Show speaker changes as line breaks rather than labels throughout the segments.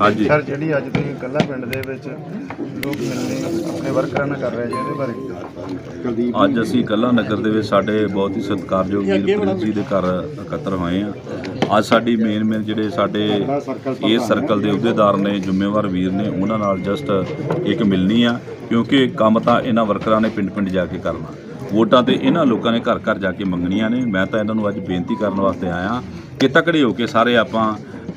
ਹਾਂਜੀ।
ਸਰ ਜਿਹੜੀ ਅੱਜ ਤੁਸੀਂ ਕੱਲਾ ਪਿੰਡ ਦੇ ਵਿੱਚ ਲੋਕ ਮਿਲਣੀ ਆਪਣੇ ਵਰਕਰਾਂ ਨਾਲ ਕਰ ਰਹੇ ਜੀ ਇਹਦੇ ਬਾਰੇ।
ਅੱਜ ਅਸੀਂ ਕੱਲਾ ਨਗਰ ਦੇ ਵਿੱਚ ਸਾਡੇ ਬਹੁਤ ਹੀ ਸਤਿਕਾਰਯੋਗ ਵੀਰ ਪ੍ਰਿੰਸ ਜੀ ਦੇ ਘਰ ਇਕੱਤਰ ਹੋਏ ਆ। ਅੱਜ ਸਾਡੀ ਮੇਨ ਮੇਨ ਜਿਹੜੇ ਸਾਡੇ ਇਸ ਸਰਕਲ ਦੇ ਅਹੁਦੇਦਾਰ ਨੇ ਜ਼ਿੰਮੇਵਾਰ ਵੀਰ ਨੇ ਉਹਨਾਂ ਨਾਲ ਜਸਟ ਇੱਕ ਮਿਲਣੀ ਆ ਕਿਉਂਕਿ ਕੰਮ ਤਾਂ ਇਹਨਾਂ ਵਰਕਰਾਂ ਨੇ ਪਿੰਡ ਪਿੰਡ ਜਾ ਕੇ ਕਰਨਾ। ਵੋਟਾਂ ਤੇ ਇਹਨਾਂ ਲੋਕਾਂ ਨੇ ਘਰ ਘਰ ਜਾ ਕੇ ਮੰਗਣੀਆਂ ਨੇ। ਮੈਂ ਤਾਂ ਇਹਨਾਂ ਨੂੰ ਅੱਜ ਬੇਨਤੀ ਕਰਨ ਵਾਸਤੇ ਆਇਆ। ਕਿ ਤਕੜੇ ਹੋ ਕੇ ਸਾਰੇ ਆਪਾਂ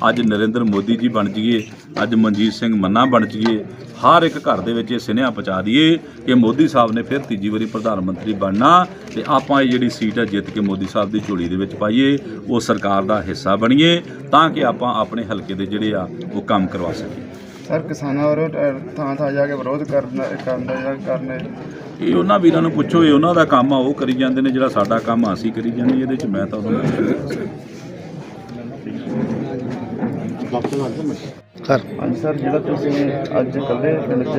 ਅੱਜ ਨਰਿੰਦਰ ਮੋਦੀ ਜੀ ਬਣ ਜਾਈਏ ਅੱਜ ਮਨਜੀਤ ਸਿੰਘ ਮੰਨਾ ਬਣ ਜਾਈਏ ਹਰ ਇੱਕ ਘਰ ਦੇ ਵਿੱਚ ਇਹ ਸੁਨੇਹਾ ਪਹੁੰਚਾ ਦਈਏ ਕਿ ਮੋਦੀ ਸਾਹਿਬ ਨੇ ਫਿਰ ਤੀਜੀ ਵਾਰੀ ਪ੍ਰਧਾਨ ਮੰਤਰੀ ਬਣਨਾ ਤੇ ਆਪਾਂ ਇਹ ਜਿਹੜੀ ਸੀਟ ਹੈ ਜਿੱਤ ਕੇ ਮੋਦੀ ਸਾਹਿਬ ਦੀ ਝੋਲੀ ਦੇ ਵਿੱਚ ਪਾਈਏ ਉਹ ਸਰਕਾਰ ਦਾ ਹਿੱਸਾ ਬਣੀਏ ਤਾਂ ਕਿ ਆਪਾਂ ਆਪਣੇ ਹਲਕੇ ਦੇ ਜਿਹੜੇ ਆ ਉਹ ਕੰਮ ਕਰਵਾ ਸਕੀਏ।
ਸਰ ਕਿਸਾਨਾਂ ਵੱਲੋਂ ਥਾਂ ਥਾਂ ਜਾ ਕੇ ਵਿਰੋਧ ਕਰਨ ਕਰਨ ਦਾ ਜਿਹੜਾ ਕਰਨੇ
ਇਹ ਉਹਨਾਂ ਵੀਰਾਂ ਨੂੰ ਪੁੱਛੋ ਇਹ ਉਹਨਾਂ ਦਾ ਕੰਮ ਆ ਉਹ ਕਰੀ ਜਾਂਦੇ ਨੇ ਜਿਹੜਾ ਸਾਡਾ ਕੰਮ ਆ ਅਸੀਂ ਕਰੀ ਜਾਂਦੇ ਇਹਦੇ ਚ ਮੈਂ ਤਾਂ ਉਹਨਾਂ ਨੂੰ ਕੁਛ ਨਹੀਂ ਕਹਿ ਸਕਦਾ।
ਸਰ। ਹਾਂਜੀ ਸਰ ਜਿਹੜਾ ਤੁਸੀਂ ਅੱਜ ਕੱਲੇ ਪਿੰਡ 'ਚ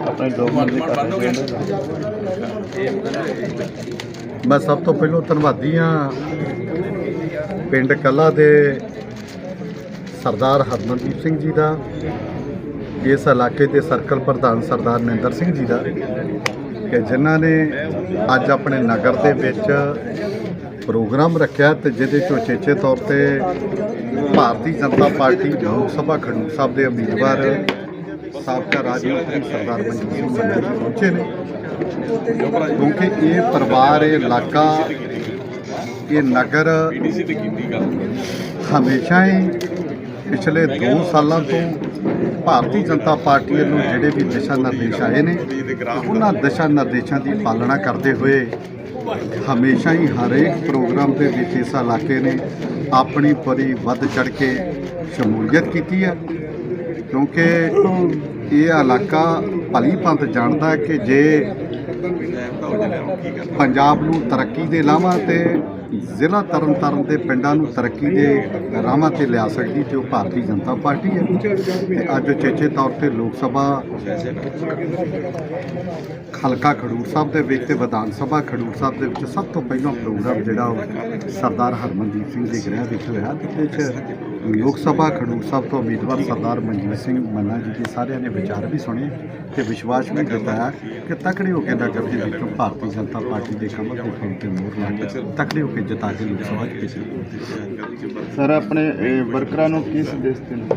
ਆਪਣੇ ਡਾਕੂਮੈਂਟ ਦੇ ਕਰ ਰਹੇ ਹੋ
ਮੈਂ ਸਭ ਤੋਂ ਪਹਿਲਾਂ ਧੰਨਵਾਦੀ ਹਾਂ ਪਿੰਡ ਕੱਲਾ ਦੇ ਸਰਦਾਰ ਹਰਮਨਦੀਪ ਸਿੰਘ ਜੀ ਦਾ ਇਸ ਇਲਾਕੇ ਦੇ ਸਰਕਲ ਪ੍ਰਧਾਨ ਸਰਦਾਰ ਨਿੰਦਰ ਸਿੰਘ ਜੀ ਦਾ ਕਿ ਜਿਨ੍ਹਾਂ ਨੇ ਅੱਜ ਆਪਣੇ ਨਗਰ ਦੇ ਵਿੱਚ ਪ੍ਰੋਗਰਾਮ ਰੱਖਿਆ ਤੇ ਜਿਹਦੇ ਚੋਂ ਉਚੇਚੇ ਤੌਰ ਤੇ ਭਾਰਤੀ ਜਨਤਾ ਪਾਰਟੀ, ਲੋਕ ਸਭਾ, ਖਡੂਰ ਸਾਹਿਬ ਦੇ ਉਮੀਦਵਾਰ, ਸਾਬਕਾ ਰਾਜ ਮੰਤਰੀ ਸਰਦਾਰ ਮਨਜੀਤ ਸਿੰਘ ਮੰਨਾ ਪਹੁੰਚੇ ਨੇ। ਕਿਉਂਕਿ ਇਹ ਪਰਿਵਾਰ, ਇਹ ਇਲਾਕਾ, ਇਹ ਨਗਰ ਹਮੇਸ਼ਾ ਹੀ ਪਿਛਲੇ 2 ਸਾਲਾਂ ਤੋਂ ਭਾਰਤੀ ਜਨਤਾ ਪਾਰਟੀ ਵੱਲੋਂ ਜਿਹੜੇ ਵੀ ਦਿਸ਼ਾ ਨਿਰਦੇਸ਼ ਆਏ ਨੇ, ਉਹਨਾਂ ਦਿਸ਼ਾ ਨਿਰਦੇਸ਼ਾਂ ਦੀ ਪਾਲਣਾ ਕਰਦੇ ਹੋਏ ਹਮੇਸ਼ਾ ਹੀ ਹਰੇਕ ਪ੍ਰੋਗਰਾਮ ਦੇ ਵਿੱਚ ਇਸ ਇਲਾਕੇ ਨੇ ਆਪਣੀ ਪਰੀ ਵੱਧ ਚੜ ਕੇ ਸ਼ਮੂਲੀਅਤ ਕੀਤੀ ਹੈ। ਕਿਉਂਕਿ ਇਹ ਇਲਾਕਾ ਭਲੀ ਪੰਤ ਜਾਣਦਾ ਹੈ ਕਿ ਜੇ ਪੰਜਾਬ ਨੂੰ ਤਰੱਕੀ ਦੇ ਲਾਵਾਂ ਤੇ ਜ਼ਿਲ੍ਹਾ ਤਰਨਤਾਰਨ ਦੇ ਪਿੰਡਾਂ ਨੂੰ ਤਰੱਕੀ ਦੇ ਰਾਹਾਂ ਤੇ ਲਿਆ ਸਕਦੀ ਤੇ ਉਹ ਭਾਰਤੀ ਜਨਤਾ ਪਾਰਟੀ ਹੈ। ਤੇ ਅੱਜ ਚੇਚੇ ਤੌਰ ਤੇ ਲੋਕ ਸਭਾ ਹਲਕਾ ਖਡੂਰ ਸਾਹਿਬ ਦੇ ਵਿੱਚ ਤੇ ਵਿਧਾਨ ਸਭਾ ਖਡੂਰ ਸਾਹਿਬ ਦੇ ਵਿੱਚ ਸਭ ਤੋਂ ਪਹਿਲਾਂ ਪ੍ਰੋਗਰਾਮ ਜਿਹੜਾ ਉਹ ਸਰਦਾਰ ਹਰਮਨਦੀਪ ਸਿੰਘ ਦੇ ਗ੍ਰਹਿ ਵਿੱਚ ਹੋਇਆ ਤੇ 'ਚ ਲੋਕ ਸਭਾ ਖਡੂਰ ਸਾਹਿਬ ਤੋਂ ਉਮੀਦਵਾਰ ਸਰਦਾਰ ਮਨਜੀਤ ਸਿੰਘ ਮੰਨਾ ਜੀ ਦੇ ਸਾਰਿਆਂ ਨੇ ਵਿਚਾਰ ਵੀ ਸੁਣੇ ਤੇ ਵਿਸ਼ਵਾਸ ਵੀ ਜਤਾਇਆ ਕਿ ਤਕੜੇ ਹੋ ਕੇ ਨਗਰ ਦੇ ਵਿੱਚੋਂ ਭਾਰਤੀ ਜਨਤਾ ਪਾਰਟੀ ਦੇ ਕਮਲ ਦੇ ਫੁੱਲ ਤੇ ਮੋਹਰ ਲਾ ਕੇ ਤਕੜੇ ਹੋ ਕੇ ਜਿਤਾ ਕੇ ਲੋਕ ਸਭਾ 'ਚ ਭੇਜਿਆ
ਸਰ ਆਪਣੇ ਵਰਕਰਾਂ ਨੂੰ ਕੀ ਸੰਦੇਸ਼ ਦੇਣਾ?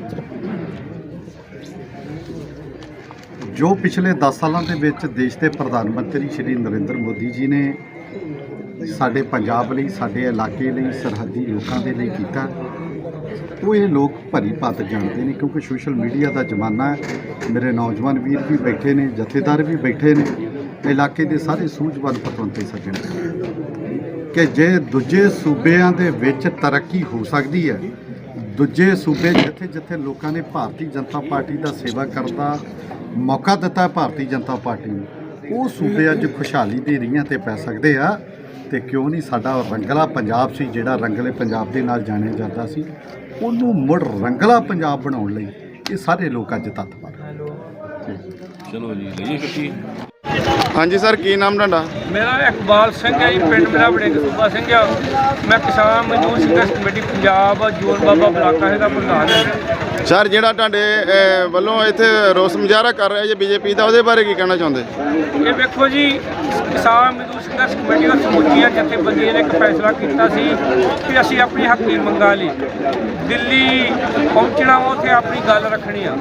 ਜੋ ਪਿਛਲੇ 10 ਸਾਲਾਂ ਦੇ ਵਿੱਚ ਦੇਸ਼ ਦੇ ਪ੍ਰਧਾਨ ਮੰਤਰੀ ਸ਼੍ਰੀ ਨਰਿੰਦਰ ਮੋਦੀ ਜੀ ਨੇ ਸਾਡੇ ਪੰਜਾਬ ਲਈ ਸਾਡੇ ਇਲਾਕੇ ਲਈ ਸਰਹੱਦੀ ਲੋਕਾਂ ਦੇ ਲਈ ਕੀਤਾ ਉਹ ਇਹ ਲੋਕ ਭਰੀ ਪੱਤ ਜਾਣਦੇ ਨੇ ਕਿਉਂਕਿ ਸੋਸ਼ਲ ਮੀਡੀਆ ਦਾ ਜ਼ਮਾਨਾ ਹੈ। ਮੇਰੇ ਨੌਜਵਾਨ ਵੀਰ ਵੀ ਬੈਠੇ ਨੇ, ਜਥੇਦਾਰ ਵੀ ਬੈਠੇ ਨੇ। ਇਲਾਕੇ ਦੇ ਸਾਰੇ ਸੂਝਵਾਨ ਪਤਵੰਤੇ ਸੱਜਣ। ਕਿ ਜੇ ਦੂਜੇ ਸੂਬਿਆਂ ਦੇ ਵਿੱਚ ਤਰੱਕੀ ਹੋ ਸਕਦੀ ਹੈ, ਦੂਜੇ ਸੂਬੇ ਜਿੱਥੇ ਜਿੱਥੇ ਲੋਕਾਂ ਨੇ ਭਾਰਤੀ ਜਨਤਾ ਪਾਰਟੀ ਦਾ ਸੇਵਾ ਕਰਨ ਦਾ ਮੌਕਾ ਦਿੱਤਾ ਭਾਰਤੀ ਜਨਤਾ ਪਾਰਟੀ ਨੂੰ, ਉਹ ਸੂਬੇ ਅੱਜ ਖੁਸ਼ਹਾਲੀ ਦੀ ਰੀਹਾਂ ਤੇ ਪੈ ਸਕਦੇ ਆ। ਤੇ ਕਿਉਂ ਨਹੀਂ ਸਾਡਾ ਰੰਗਲਾ ਪੰਜਾਬ ਸੀ ਜਿਹੜਾ ਰੰਗਲੇ ਪੰਜਾਬ ਦੇ ਨਾਲ ਜਾਣਿਆ ਜਾਂਦਾ ਸੀ। ਉਹਨੂੰ ਮੁੜ ਰੰਗਲਾ ਪੰਜਾਬ ਬਣਾਉਣ ਲਈ ਇਹ ਸਾਰੇ ਲੋਕ ਅੱਜ ਤੱਤ ਪਰ
ਚਲੋ ਜੀ ਲਈਏ ਛੁੱਟੀ
ਹਾਂਜੀ ਸਰ ਕੀ ਨਾਮ ਤੁਹਾਡਾ?
ਮੇਰਾ ਇਕਬਾਲ ਸਿੰਘ ਹੈ ਜੀ ਪਿੰਡ ਮੇਰਾ ਵੜਿੰਗ ਸੂਬਾ ਸਿੰਘ ਆ। ਮੈਂ ਕਿਸਾਨ ਮਜ਼ਦੂਰ ਸੰਘਰਸ਼ ਕਮੇਟੀ ਪੰਜਾਬ ਜੋਨ ਬਾਬਾ ਬਲਾਕਾ ਇਹਦਾ ਪ੍ਰਧਾਨ ਹਾਂ।
ਸਰ ਜਿਹੜਾ ਤੁਹਾਡੇ ਅਹ, ਵੱਲੋਂ ਇੱਥੇ ਰੋਸ ਮੁਜ਼ਾਹਰਾ ਕਰ ਰਿਹਾ ਜੀ ਬੀਜੇਪੀ ਦਾ ਉਹਦੇ ਬਾਰੇ ਕੀ ਕਹਿਣਾ ਚਾਹੁੰਦੇ?
ਇਹ ਵੇਖੋ ਜੀ ਕਿਸਾਨ ਮਜ਼ਦੂਰ ਸੰਘਰਸ਼ ਕਮੇਟੀ ਦਾ ਸਮੁੱਚੀਆਂ ਜਥੇਬੰਦੀਆਂ ਨੇ ਇੱਕ ਫੈਸਲਾ ਕੀਤਾ ਸੀ ਕਿ ਅਸੀਂ ਆਪਣੀ ਹੱਕੀ ਮੰਗਾਂ ਲਈ ਦਿੱਲੀ ਪਹੁੰਚਣਾ ਵਾ ਉੱਥੇ ਆਪਣੀ ਗੱਲ ਰੱਖਣੀ ਆ।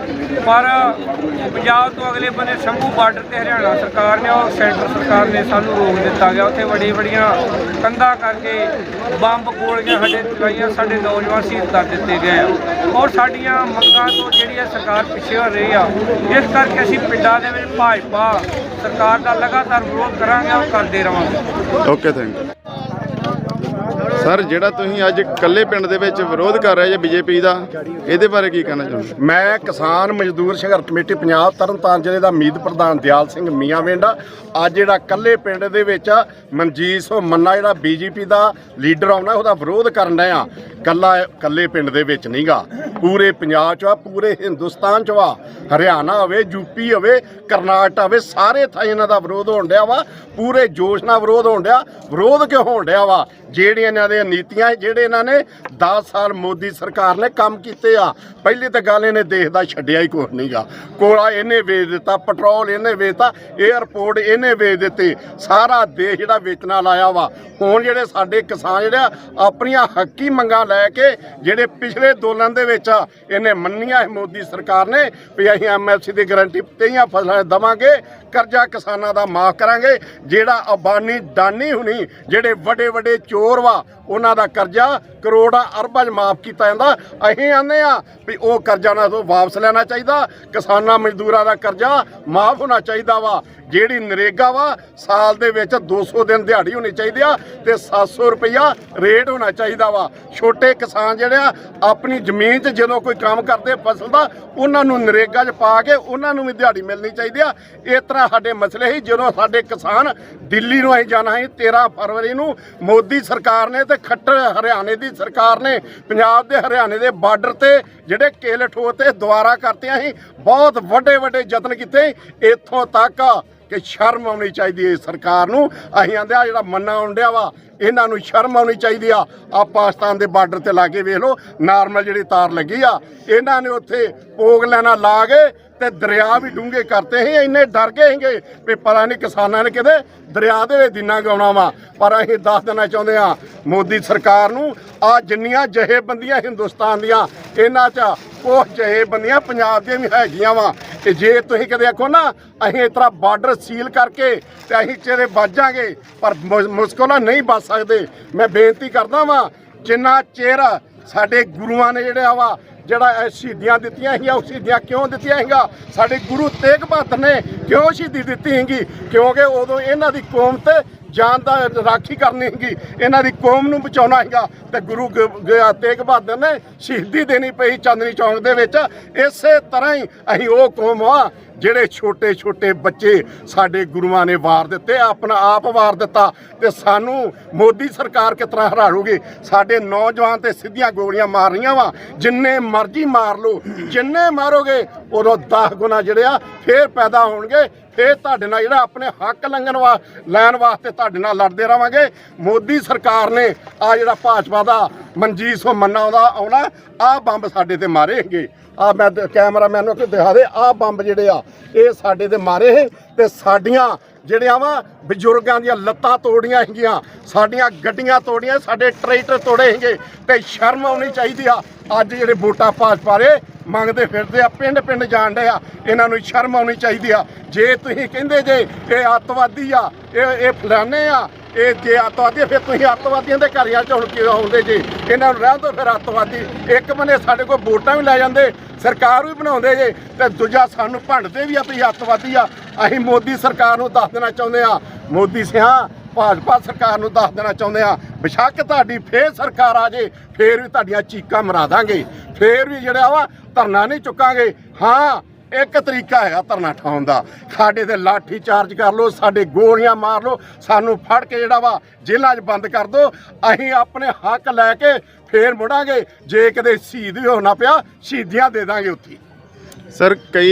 ਪਰ ਪੰਜਾਬ ਤੋਂ ਅਗਲੇ ਬੰਨੇ ਸ਼ੰਭੂ ਬਾਰਡਰ ਤੇ ਹਰਿਆਣਾ ਸਰਕਾਰ ਨੇ ਔਰ ਸੈਂਟਰ ਸਰਕਾਰ ਨੇ ਸਾਨੂੰ ਰੋਕ ਦਿੱਤਾ ਗਿਆ। ਉੱਥੇ ਬੜੀ ਬੜੀਆਂ ਕੰਧਾਂ ਕਰਕੇ ਬੰਬ ਗੋਲੀਆਂ ਸਾਡੇ ਚਲਾਈਆਂ ਸਾਡੇ ਨੌਜਵਾਨ ਸ਼ਹੀਦ ਕਰ ਦਿੱਤੇ ਗਏ ਆ। ਔਰ ਸਾਡੀਆਂ ਮੰਗਾਂ ਤੋਂ ਜਿਹੜੀ ਹੈ ਸਰਕਾਰ ਪਿੱਛੇ ਹੋ ਰਹੀ ਆ, ਇਸ ਕਰਕੇ ਅਸੀਂ ਪਿੰਡਾਂ ਦੇ ਵਿੱਚ ਭਾਜਪਾ ਸਰਕਾਰ ਦਾ ਲਗਾਤਾਰ ਵਿਰੋਧ ਕਰਾਂਗੇ ਔਰ ਕਰਦੇ ਰਵਾਂਗੇ।
ਓਕੇ ਥੈਂਕ ਯੂ ਸਰ, ਜਿਹੜਾ ਤੁਸੀਂ ਅੱਜ ਇਕੱਲੇ ਪਿੰਡ ਦੇ ਵਿੱਚ ਵਿਰੋਧ ਕਰ ਰਹੇ ਜੇ ਬੀਜੇਪੀ ਦਾ, ਇਹਦੇ ਬਾਰੇ ਕੀ ਕਹਿਣਾ ਚਾਹੁੰਦੇ
ਮੈਂ ਕਿਸਾਨ ਮਜ਼ਦੂਰ ਸੰਘਰਸ਼ ਕਮੇਟੀ ਪੰਜਾਬ ਤਰਨਤਾਰਨ ਜ਼ਿਲ੍ਹੇ ਦਾ ਮੀਤ ਪ੍ਰਧਾਨ ਦਿਆਲ ਸਿੰਘ ਮੀਆਂਵਿੰਡ ਅੱਜ ਜਿਹੜਾ ਇਕੱਲੇ ਪਿੰਡ ਦੇ ਵਿੱਚ ਮਨਜੀਤ ਸੋ ਮੰਨਾ, ਜਿਹੜਾ ਬੀਜੇਪੀ ਦਾ ਲੀਡਰ ਆਉਣਾ, ਉਹਦਾ ਵਿਰੋਧ ਕਰਨ ਡਏ ਆ। ਕੱਲਾ ਕੱਲੇ ਪਿੰਡ ਦੇ ਵਿੱਚ ਨਹੀਂਗਾ ਪੂਰੇ ਪੰਜਾਬ 'ਚ ਆ, ਪੂਰੇ ਹਿੰਦੁਸਤਾਨ 'ਚ ਵਾ ਹਰਿਆਣਾ ਹੋਵੇ ਯੂਪੀ ਹੋਵੇ, ਕਰਨਾਟਕ ਹੋਵੇ, ਸਾਰੇ ਥਾਂ ਇਹਨਾਂ ਦਾ ਵਿਰੋਧ ਹੋਣ ਡਿਆ ਵਾ। ਪੂਰੇ ਜੋਸ਼ ਨਾਲ ਵਿਰੋਧ ਹੋਣ ਡਿਆ। ਵਿਰੋਧ ਕਿਉਂ ਹੋਣ ਡਿਆ ਵਾ? ਜਿਹੜੀਆਂ ਇਹਨਾਂ ਦੇ ਦੀਆਂ ਨੀਤੀਆਂ, ਜਿਹੜੇ ਇਹਨਾਂ ਨੇ 10 ਸਾਲ ਮੋਦੀ ਸਰਕਾਰ ਨੇ ਕੰਮ ਕੀਤੇ ਆ, ਪਹਿਲੀ ਤਾਂ ਗੱਲ ਇਹਨੇ ਦੇਸ਼ ਦਾ ਛੱਡਿਆ ਹੀ ਕੁਛ ਨਹੀਂਗਾ ਕੋਲਾ ਇਹਨੇ ਵੇਚ ਦਿੱਤਾ, ਪੈਟਰੋਲ ਇਹਨੇ ਵੇਚਤਾ 에ਅਰਪੋਰਟ ਇਹਨੇ ਵੇਚ ਦਿੱਤੇ, ਸਾਰਾ ਦੇਸ਼ ਜਿਹੜਾ ਵੇਚਣਾ ਲਾਇਆ ਵਾ। ਹੁਣ ਜਿਹੜੇ ਸਾਡੇ ਕਿਸਾਨ ਜਿਹੜੇ ਆਪਣੀਆਂ ਹੱਕੀ ਮੰਗਾਂ ਲੈ ਕੇ ਜਿਹੜੇ ਪਿਛਲੇ ਅੰਦੋਲਨ ਦੇ ਵਿੱਚ ਇਹਨੇ ਮੰਨੀਆਂ ਹੈ ਮੋਦੀ ਸਰਕਾਰ ਨੇ ਵੀ ਅਸੀਂ ਐਮਐਫਸੀ ਦੀ ਗਾਰੰਟੀ ਤੇਈਆਂ ਫਸਲਾਂ ਦਵਾਂਗੇ, ਕਰਜ਼ਾ ਕਿਸਾਨਾਂ ਦਾ ਮਾਫ ਕਰਾਂਗੇ। ਜਿਹੜਾ ਅਬਾਨੀ, ਦਾਨੀ ਹੁਣੀ ਜਿਹੜੇ ਵੱਡੇ ਵੱਡੇ ਚੋਰ ਵਾ ਉਹਨਾਂ ਦਾ ਕਰਜ਼ਾ ਕਰੋੜਾਂ ਅਰਬਾਂ 'ਚ ਮਾਫ ਕੀਤਾ ਜਾਂਦਾ। ਅਸੀਂ ਆਨੇ ਆ ਵੀ ਉਹ ਕਰਜ਼ਾ ਨਾ ਤੋਂ ਵਾਪਸ ਲੈਣਾ ਚਾਹੀਦਾ। ਕਿਸਾਨਾਂ ਮਜ਼ਦੂਰਾਂ ਦਾ ਕਰਜ਼ਾ ਮਾਫ ਹੋਣਾ ਚਾਹੀਦਾ ਵਾ। ਜਿਹੜੀ ਨਰੇਗਾ ਵਾ, ਸਾਲ ਦੇ ਵਿੱਚ 200 ਦਿਨ ਦਿਹਾੜੀ ਹੋਣੀ ਚਾਹੀਦੀ ਆ ਤੇ 700 ਰੁਪਇਆ ਰੇਟ ਹੋਣਾ ਚਾਹੀਦਾ ਵਾ। ਛੋਟੇ ਕਿਸਾਨ ਜਿਹੜੇ ਆ, ਆਪਣੀ ਜ਼ਮੀਨ 'ਚ ਜਦੋਂ ਕੋਈ ਕੰਮ ਕਰਦੇ ਫਸਲ ਦਾ, ਉਹਨਾਂ ਨੂੰ ਨਰੇਗਾ 'ਚ ਪਾ ਕੇ ਉਹਨਾਂ ਨੂੰ ਵੀ ਦਿਹਾੜੀ ਮਿਲਣੀ ਚਾਹੀਦੀ ਆ। ਇਸ ਤਰ੍ਹਾਂ ਸਾਡੇ ਮਸਲੇ ਸੀ। ਜਦੋਂ ਸਾਡੇ ਕਿਸਾਨ ਦਿੱਲੀ ਨੂੰ ਅਸੀਂ ਜਾਣਾ ਸੀ 13 ਫਰਵਰੀ ਨੂੰ ਮੋਦੀ ਸਰਕਾਰ ਨੇ ਤੇ ਖੱਟਰ ਹਰਿਆਣੇ ਦੀ ਸਰਕਾਰ ਨੇ, ਪੰਜਾਬ ਦੇ ਹਰਿਆਣੇ ਦੇ ਬਾਰਡਰ ਤੇ ਜਿਹੜੇ ਕੇਲ ਠੋਰ ਤੇ ਦੁਆਰਾ ਕਰਤੀਆਂ ਸੀ, ਬਹੁਤ ਵੱਡੇ ਵੱਡੇ ਯਤਨ ਕੀਤੇ। ਇੱਥੋਂ ਤੱਕ ਕਿ ਸ਼ਰਮ ਆਉਣੀ ਚਾਹੀਦੀ ਹੈ ਸਰਕਾਰ ਨੂੰ। ਅਸੀਂ ਆਂਦੇ ਆ, ਜਿਹੜਾ ਮੰਨਾ ਆਉਂਦਿਆ ਵਾ, ਇਹਨਾਂ ਨੂੰ ਸ਼ਰਮ ਆਉਣੀ ਚਾਹੀਦੀ ਆ। ਆ ਪਾਕਿਸਤਾਨ ਦੇ ਬਾਰਡਰ ਤੇ ਲਾ ਕੇ ਵੇਖ ਲਓ, ਨਾਰਮਲ ਜਿਹੜੀ ਤਾਰ ਲੱਗੀ ਆ, ਇਹਨਾਂ ਨੇ ਉੱਥੇ ਪੋਗ ਲੈਣਾ ਲਾ ਕੇ ਤੇ ਦਰਿਆ ਵੀ ਡੂੰਘੇ ਕਰਤੇ ਸੀ, ਇੰਨੇ ਡਰ ਗਏ ਸੀਗੇ ਵੀ ਪਤਾ ਨਹੀਂ ਕਿਸਾਨਾਂ ਨੇ ਕਿਤੇ ਦਰਿਆ ਦੇ ਵਿੱਚ ਦਿਨਾਂ ਗਾਉਣਾ ਵਾ। ਪਰ ਅਸੀਂ ਦੱਸ ਦੇਣਾ ਚਾਹੁੰਦੇ ਆ, ਮੋਦੀ ਸਰਕਾਰ ਨੂੰ ਆ ਜਿੰਨੀਆਂ ਜਹੇਬੰਦੀਆਂ ਹਿੰਦੁਸਤਾਨ ਦੀਆਂ, ਇਹਨਾਂ 'ਚ ਉਹ ਜਹੇਬੰਦੀਆਂ ਪੰਜਾਬ ਦੀਆਂ ਵੀ ਹੈਗੀਆਂ ਵਾ। ਤੇ ਜੇ ਤੁਸੀਂ ਕਦੇ ਆਖੋ ਨਾ, ਅਸੀਂ ਇਸ ਤਰ੍ਹਾਂ ਬਾਰਡਰ ਸੀਲ ਕਰਕੇ ਤੇ ਅਸੀਂ ਚਿਹਰੇ ਬਾਜਾਂਗੇ ਪਰ ਮੁ- ਮੁਸ਼ਕਿਲ ਨਹੀਂ ਬਚ ਸਕਦੇ। ਮੈਂ ਬੇਨਤੀ ਕਰਦਾ ਵਾਂ, ਜਿੰਨਾ ਚਿਰ ਸਾਡੇ ਗੁਰੂਆਂ ਨੇ ਜਿਹੜਾ ਵਾ, ਜਿਹੜਾ ਸ਼ਹੀਦੀਆਂ ਦਿੱਤੀਆਂ ਹੈਗੀਆਂ ਉਹ ਸ਼ਹੀਦੀਆਂ ਕਿਉਂ ਦਿੱਤੀਆਂ ਹੈਗੀਆਂ ਸਾਡੇ ਗੁਰੂ ਤੇਗ ਬਹਾਦਰ ਨੇ ਕਿਉਂ ਸ਼ਹੀਦੀ ਦਿੱਤੀ ਹੈਗੀ ਕਿਉਂਕਿ ਉਦੋਂ ਇਹਨਾਂ ਦੀ ਕੌਮ ਤੇ ਜਾਨ ਦਾ ਰਾਖੀ ਕਰਨੀ ਹੈਗੀ, ਇਹਨਾਂ ਦੀ ਕੌਮ ਨੂੰ ਬਚਾਉਣਾ ਹੈਗਾ। ਤੇ ਗੁਰੂ ਗ- ਤੇਗ ਬਹਾਦਰ ਨੇ ਸ਼ਹੀਦੀ ਦੇਣੀ ਪਈ ਚਾਂਦਨੀ ਚੌਂਕ ਦੇ ਵਿੱਚ। ਇਸੇ ਤਰ੍ਹਾਂ ਹੀ ਅਸੀਂ ਉਹ ਕੌਮ ਆ, ਜਿਹੜੇ ਛੋਟੇ ਛੋਟੇ ਬੱਚੇ ਸਾਡੇ ਗੁਰੂਆਂ ਨੇ ਵਾਰ ਦਿੱਤੇ, ਆਪਣਾ ਆਪ ਵਾਰ ਦਿੱਤਾ। ਤੇ ਸਾਨੂੰ ਮੋਦੀ ਸਰਕਾਰ ਕਿਸ ਤਰ੍ਹਾਂ ਹਰਾੜੂਗੀ ਸਾਡੇ ਨੌਜਵਾਨ ਤੇ ਸਿੱਧੀਆਂ ਗੋਲੀਆਂ ਮਾਰ ਰਹੀਆਂ ਵਾ। ਜਿੰਨੇ ਮਰਜ਼ੀ ਮਾਰ ਲਓ, ਜਿੰਨੇ ਮਾਰੋਗੇ, ਉਦੋਂ 10 ਗੁਣਾ ਜਿਹੜੇ ਆ, ਫੇਰ ਪੈਦਾ ਹੋਣਗੇ। ਇਹ ਤੁਹਾਡੇ ਨਾਲ ਜਿਹੜਾ ਆਪਣੇ ਹੱਕ ਲੰਘਣ ਵਾ, ਲੈਣ ਵਾਸਤੇ ਤੁਹਾਡੇ ਨਾਲ ਲੜਦੇ ਰਵਾਂਗੇ। ਮੋਦੀ ਸਰਕਾਰ ਨੇ ਆ ਜਿਹੜਾ ਭਾਜਪਾ ਦਾ ਮਨਜੀਤ ਸੋ ਮੰਨਾ ਉਹਦਾ ਆਉਣਾ ਆ ਬੰਬ ਸਾਡੇ ਤੇ ਮਾਰੇ ਹੈਗੇ। ਆ ਮੈਂ ਕੈਮਰਾਮੈਨ ਨੂੰ ਕਿ ਦਿਖਾ ਦੇ ਆ ਬੰਬ ਜਿਹੜੇ ਆ, ਇਹ ਸਾਡੇ ਤੇ ਮਾਰੇ ਹੈ ਤੇ ਸਾਡੀਆਂ ਜਿਹੜੀਆਂ ਵਾ ਬਜ਼ੁਰਗਾਂ ਦੀਆਂ ਲੱਤਾਂ ਤੋੜੀਆਂ ਹੈਗੀਆਂ ਸਾਡੀਆਂ ਗੱਡੀਆਂ ਤੋੜੀਆਂ, ਸਾਡੇ ਟਰੈਕਟਰ ਤੋੜੇ ਹੈਗੇ ਤੇ ਸ਼ਰਮ ਆਉਣੀ ਚਾਹੀਦੀ ਆ। ਅੱਜ ਜਿਹੜੇ ਵੋਟਾਂ ਭਾਜਪਾ ਦੇ ਮੰਗਦੇ ਫਿਰਦੇ ਆ ਪਿੰਡ ਪਿੰਡ ਜਾਣ ਡਏ ਆ। ਇਹਨਾਂ ਨੂੰ ਸ਼ਰਮ ਆਉਣੀ ਚਾਹੀਦੀ ਆ। ਜੇ ਤੁਸੀਂ ਕਹਿੰਦੇ ਜੇ ਇਹ ਅੱਤਵਾਦੀ ਆ ਇਹ ਇਹ ਫਲਾਣੇ ਆ ਇਹ ਜੇ ਅੱਤਵਾਦੀ ਆ, ਫਿਰ ਤੁਸੀਂ ਅੱਤਵਾਦੀਆਂ ਦੇ ਘਰਿਆਂ ਚ ਹੁਣ ਕਿਉਂ ਆਉਂਦੇ ਜੇ? ਇਹਨਾਂ ਨੂੰ ਰਹਿਣ ਦਿਓ ਫਿਰ ਅੱਤਵਾਦੀ। ਇੱਕ ਬੰਨੇ ਸਾਡੇ ਕੋਲ ਵੋਟਾਂ ਵੀ ਲੈ ਜਾਂਦੇ ਸਰਕਾਰ ਵੀ ਬਣਾਉਂਦੇ ਜੇ ਤੇ ਦੂਜਾ ਸਾਨੂੰ ਭੰਡਦੇ ਵੀ ਆ ਵੀ ਅੱਤਵਾਦੀ ਆ। ਅਸੀਂ ਮੋਦੀ ਸਰਕਾਰ ਨੂੰ ਦੱਸ ਦੇਣਾ ਚਾਹੁੰਦੇ ਆ। ਮੋਦੀ ਸਿਆ ਭਾਜਪਾ ਸਰਕਾਰ ਨੂੰ ਦੱਸ ਦੇਣਾ ਚਾਹੁੰਦੇ ਆ ਬਿਸ਼ੱਕ ਤੁਹਾਡੀ ਫੇਰ ਸਰਕਾਰ ਆ ਜੇ, ਫੇਰ ਵੀ ਤੁਹਾਡੀਆਂ ਚੀਕਾਂ ਮਰਾ ਦਾਂਗੇ। ਫੇਰ ਵੀ ਜਿਹੜਾ ਵਾ, ਧਰਨਾ ਨਹੀਂ ਚੁੱਕਾਂਗੇ। ਹਾਂ, ਇੱਕ ਤਰੀਕਾ ਹੈਗਾ ਧਰਨਾ ਠਾਉਣ ਦਾ। ਸਾਡੇ ਤੇ ਲਾਠੀ ਚਾਰਜ ਕਰ ਲਓ, ਸਾਡੇ ਗੋਲੀਆਂ ਮਾਰ ਲਓ, ਸਾਨੂੰ ਫੜ ਕੇ ਜਿਹੜਾ ਵਾ, ਜੇਲ੍ਹਾਂ 'ਚ ਬੰਦ ਕਰ ਦਿਓ। ਅਸੀਂ ਆਪਣੇ ਹੱਕ ਲੈ ਕੇ ਫੇਰ ਮੁੜਾਂਗੇ। ਜੇ ਕਦੇ ਸ਼ਹੀਦ ਵੀ ਹੋਣਾ ਪਿਆ, ਸ਼ਹੀਦੀਆਂ ਦੇ ਦਾਂਗੇ ਉੱਥੇ।
ਸਰ ਕਈ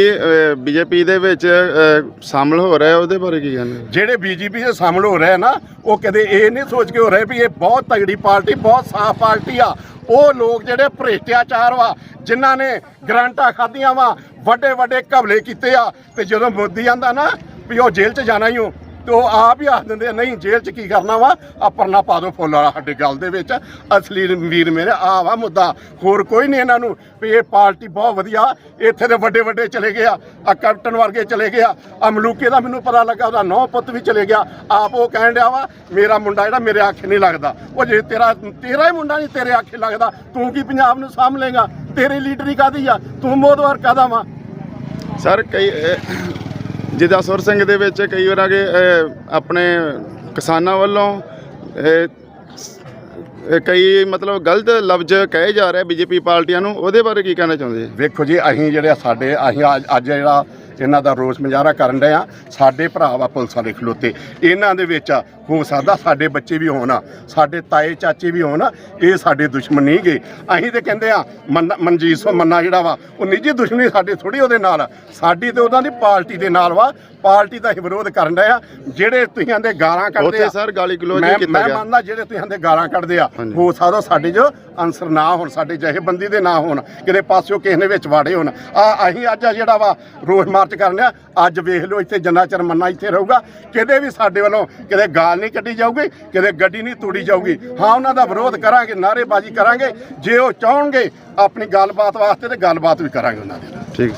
ਬੀਜੇਪੀ ਦੇ ਵਿੱਚ ਅ, ਸ਼ਾਮਲ ਹੋ ਰਿਹਾ ਉਹਦੇ ਬਾਰੇ ਕੀ ਕਹਿੰਦੇ
ਜਿਹੜੇ ਬੀਜੇਪੀ ਦੇ ਸ਼ਾਮਲ ਹੋ ਰਹੇ ਨਾ ਉਹ ਕਦੇ ਇਹ ਨਹੀਂ ਸੋਚ ਕੇ ਹੋ ਰਹੇ ਵੀ ਇਹ ਬਹੁਤ ਤਗੜੀ ਪਾਰਟੀ ਬਹੁਤ ਸਾਫ਼ ਪਾਰਟੀ ਆ। ਉਹ ਲੋਕ ਜਿਹੜੇ ਭ੍ਰਿਸ਼ਟਾਚਾਰ ਵਾ ਜਿਨ੍ਹਾਂ ਨੇ ਗਰਾਂਟਾਂ ਖਾਧੀਆਂ ਵਾ ਵੱਡੇ ਵੱਡੇ ਘਬਲੇ ਕੀਤੇ ਆ ਤੇ ਜਦੋਂ ਮੋਦੀ ਆਂਦਾ ਨਾ ਵੀ ਉਹ ਜੇਲ੍ਹ 'ਚ ਜਾਣਾ ਹੀ ਹੋ ਤੇ ਉਹ ਆਪ ਹੀ ਆਖ ਦਿੰਦੇ ਆ, ਨਹੀਂ ਜੇਲ੍ਹ 'ਚ ਕੀ ਕਰਨਾ ਵਾ? ਆ ਪਰਨਾ ਪਾ ਦਿਓ ਫੁੱਲ ਵਾਲਾ ਸਾਡੇ ਗੱਲ ਦੇ ਵਿੱਚ। ਅਸਲੀ ਵੀਰ ਮੇਰੇ ਆ ਵਾ ਮੁੱਦਾ। ਹੋਰ ਕੋਈ ਨਹੀਂ ਇਹਨਾਂ ਨੂੰ ਵੀ ਇਹ ਪਾਰਟੀ ਬਹੁਤ ਵਧੀਆ। ਇੱਥੇ ਦੇ ਵੱਡੇ ਵੱਡੇ ਚਲੇ ਗਏ ਆ ਆ ਕੈਪਟਨ ਵਰਗੇ ਚਲੇ ਗਏ ਆ। ਆ ਮਲੂਕੇ ਦਾ ਮੈਨੂੰ ਪਤਾ ਲੱਗਾ ਉਹਦਾ ਨੌ ਪੁੱਤ ਵੀ ਚਲੇ ਗਿਆ। ਆਪ ਉਹ ਕਹਿਣ ਡਿਆ ਵਾ ਮੇਰਾ ਮੁੰਡਾ ਜਿਹੜਾ ਮੇਰੇ ਆਖੇ ਨਹੀਂ ਲੱਗਦਾ। ਉਹ ਜੇ ਤੇਰਾ ਤੇਰਾ ਹੀ ਮੁੰਡਾ ਨਹੀਂ ਤੇਰੇ ਆਖੇ ਲੱਗਦਾ ਤੂੰ ਕੀ ਪੰਜਾਬ ਨੂੰ ਸਾਂਭ ਲੇਗਾ ਤੇਰੀ ਲੀਡਰੀ ਕਾਦੀ ਆ? ਤੂੰ ਮੋਦਵਾਰ ਕਾਦਾ ਵਾ?
ਸਰ ਕਈ ਅ, ਜਿੱਦਾਂ ਸੁਰ ਸਿੰਘ ਦੇ ਵਿੱਚ ਕਈ ਵਾਰ ਆਗੇ ਆਪਣੇ ਕਿਸਾਨਾਂ ਵੱਲੋਂ ਕਈ ਮਤਲਬ ਗਲਤ ਲਫ਼ਜ਼ ਕਹੇ ਜਾ ਰਹੇ ਬੀਜੇਪੀ ਪਾਰਟੀਆਂ ਨੂੰ, ਉਹਦੇ ਬਾਰੇ ਕੀ ਕਹਿਣਾ ਚਾਹੁੰਦੇ? ਜੀ
ਵੇਖੋ ਜੀ, ਅਸੀਂ ਜਿਹੜੇ ਸਾਡੇ, ਅਸੀਂ ਅੱਜ- ਅੱਜ ਜਿਹੜਾ ਇਹਨਾਂ ਦਾ ਰੋਸ ਮੁਜ਼ਾਹਰਾ ਕਰਨ ਰਹੇ ਆ। ਸਾਡੇ ਭਰਾ ਵਾ ਪੁਲਿਸ ਵਾਲੇ ਖਲੋਤੇ। ਇਹਨਾਂ ਦੇ ਵਿੱਚ ਹੋ ਸਕਦਾ ਸਾਡੇ ਬੱਚੇ ਵੀ ਹੋਣ ਸਾਡੇ ਤਾਏ ਚਾਚੇ ਵੀ ਹੋਣ ਇਹ ਸਾਡੇ ਦੁਸ਼ਮਣ ਨਹੀਂ ਗੇ ਅਸੀਂ ਤੇ ਕਹਿੰਦੇ ਆ ਮੰਨ- ਮਨਜੀਤ ਸਿੰਘ ਮੰਨਾ ਜਿਹੜਾ ਵਾ ਉਹ ਨਿੱਜੀ ਦੁਸ਼ਮਣੀ ਸਾਡੇ ਥੋੜੀ ਉਹਦੇ ਨਾਲ ਸਾਡੀ ਤੇ ਉਹਨਾਂ ਦੀ ਪਾਰਟੀ ਦੇ ਨਾਲ ਵਾ। ਪਾਰਟੀ ਦਾ ਹੀ ਵਿਰੋਧ ਕਰਨ ਰਹੇ ਆ। ਜਿਹੜੇ ਤੁਸੀਂ ਆਂਦੇ ਗਾਲਾਂ ਕੱਢਦੇ ਆ।
ਸਰ ਗਾਲੀ ਗਲੋਚ ਕੀਤਾ
ਮੈਂ ਮੰਨਦਾ ਜਿਹੜੇ ਤੁਸੀਂ ਆਂਦੇ ਗਾਲਾਂ ਕੱਢਦੇ ਆ। ਹੋ ਸਕਦਾ ਸਾਡੇ 'ਚ ਅਨਸਰ ਨਾ ਹੋਣ ਸਾਡੇ ਜਿਹੇ ਬੰਦੀ ਦੇ ਨਾ ਹੋਣ ਕਿਤੇ ਪਾਸਿਓ ਕਿਸੇ ਨੇ ਵਿੱਚ ਵਾੜੇ ਹੋਣ। ਆ ਅਸੀਂ ਅੱਜ ਜਿਹੜਾ ਵਾ ਰੋਸ ਮਾਰਚ ਕਰਨਿਆ ਅੱਜ ਵੇਖ ਲਓ ਇੱਥੇ ਜੰਨਾ ਚਿਰ ਮੰਨਾ ਇੱਥੇ ਰਹੂਗਾ, ਕਿਤੇ ਵੀ ਸਾਡੇ ਵੱਲੋਂ ਕਿਤੇ ਗਾਲ ਨਹੀਂ ਕੱਢੀ ਜਾਊਗੀ, ਕਿਤੇ ਗੱਡੀ ਨਹੀਂ ਤੋੜੀ ਜਾਊਗੀ। ਹਾਂ, ਉਹਨਾਂ ਦਾ ਵਿਰੋਧ ਕਰਾਂਗੇ ਨਾਅਰੇਬਾਜ਼ੀ ਕਰਾਂਗੇ, ਜੇ ਉਹ ਚਾਹਣਗੇ, ਆਪਣੀ ਗੱਲਬਾਤ ਵਾਸਤੇ ਤੇ ਗੱਲਬਾਤ ਵੀ ਕਰਾਂਗੇ ਉਹਨਾਂ ਦੇ ਨਾਲ।
ਠੀਕ।